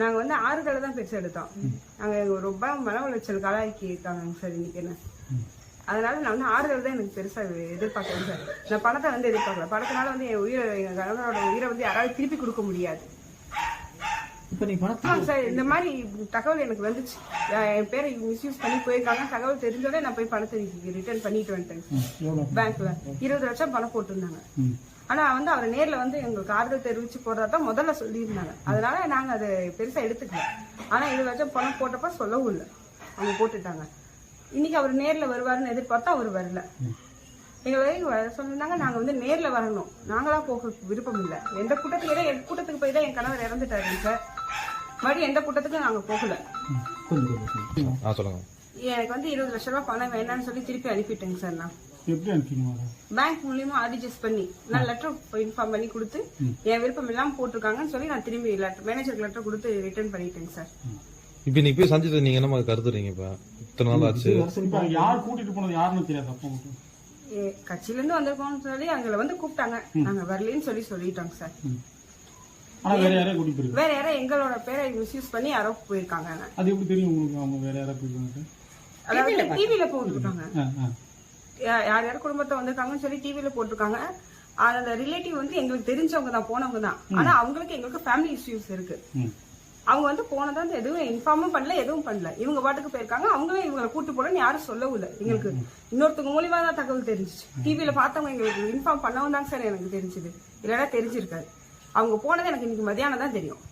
நாங்க வந்து ஆறுதலை தான் பெருசா எடுத்தோம். நாங்க ரொம்ப மன உளைச்சல் காலாக்கி இருக்காங்க சார் இன்னைக்கு என்ன? அதனால நான் வந்து ஆறுதல் தான் எனக்கு பெருசா எதிர்பார்க்கறேன் சார். நான் பணத்தை வந்து எதிர்பார்க்கல. பணத்தினால வந்து என் உயிரை எங்க கணவரோட உயிரை வந்து யாராவது திருப்பி கொடுக்க முடியாது. சார் இந்த மாதிரி தகவல் எனக்கு வந்துச்சு. என் பேரை மிஸ்யூஸ் பண்ணி போயிருக்காங்க. தகவல் தெரிஞ்சோடனே நான் போய் பணத்தை ரிட்டர்ன் பண்ணிட்டு வந்துட்டேன். பேங்க்ல இருபது லட்சம் பணம் போட்டிருந்தாங்க. ம். ஆனா வந்து அவர் நேர்ல வந்து எங்களுக்கு ஆறுதல் தெரிவிச்சு போறதா தான் முதல்ல சொல்லியிருந்தாங்க. அதனால நாங்க அதை பெருசா எடுத்துக்கல. ஆனா இருபது லட்சம் பணம் போட்டப்ப சொல்லவும் இல்லை. அவங்க போட்டுட்டாங்க. இன்னைக்கு அவர் நேர்ல வருவாருன்னு எதிர்பார்த்தா அவர் வரல. எங்களை வர சொல்லியிருந்தாங்க நாங்க வந்து நேர்ல வரணும். நாங்களா போக விருப்பம் இல்லை. எந்த கூட்டத்துக்கு ஏதோ என் கூட்டத்துக்கு போய் தான் என் கணவர் இறந்துட்டாரு சார் மறுபடியும் எந்த கூட்டத்துக்கும் நாங்க போகல. எனக்கு வந்து இருபது லட்ச ரூபாய் பணம் வேண்டாம்னு சொல்லி திருப்பி அனுப்பிட்டேங்க சார் நான். எப்படி அனுப்பிக்கணும் அதை? பேங்க் மூலியமா ஆர்டிஜிஎஸ் பண்ணி நான் லெட்டர் இன்ஃபார்ம் பண்ணி கொடுத்து என் விருப்பம் இல்லாம போட்டிருக்காங்கன்னு சொல்லி நான் திரும்பி லெட்டர் மேனேஜருக்கு லெட்டர் கொடுத்து ரிட்டர்ன் பண்ணிட்டேங்க சார் இப்போ நீ போய் சந்திச்சது நீங்க என்ன கருதுறீங்க இப்ப? இத்தனை நாள் ஆச்சு. இப்ப யார் கூட்டிட்டு போனது யாருன்னு தெரியாது அப்போ கட்சியில இருந்து வந்திருக்கோம்னு சொல்லி அங்களை வந்து கூப்பிட்டாங்க. நாங்க வரலன்னு சொல்லி சொல்லிட்டோங்க சார் வேற யாரோ எங்களோட பேரை மிஸ்யூஸ் பண்ணி யாரோ போயிருக்காங்க. அது எப்படி தெரியும் உங்களுக்கு அவங்க வேற யாராவது போயிருக்காங்க? டிவில போட்டிருக்காங்க. யார் யார் குடும்பத்தை வந்திருக்காங்கன்னு சொல்லி டிவில போட்டிருக்காங்க. அந்த ரிலேட்டிவ் வந்து எங்களுக்கு தெரிஞ்சவங்க தான் போனவங்க தான். ஆனா அவங்களுக்கு எங்களுக்கு ஃபேமிலி இஷ்யூஸ் இருக்கு. அவங்க வந்து போனதா வந்து எதுவும் இன்ஃபார்மும் பண்ணல எதுவும் பண்ணல. இவங்க பாட்டுக்கு போயிருக்காங்க அவங்களும் இவங்களை கூட்டு போறேன்னு யாரும் சொல்லவும் இல்லை. எங்களுக்கு இன்னொருத்தவங்க மூலியமா தான் தகவல் தெரிஞ்சிச்சு. டிவில பார்த்தவங்க எங்களுக்கு இன்ஃபார்ம் பண்ணவும் தான் சார் எனக்கு தெரிஞ்சது. இல்லைன்னா தெரிஞ்சிருக்காது. அவங்க போனது எனக்கு இன்னைக்கு மதியானம் தான் தெரியும்.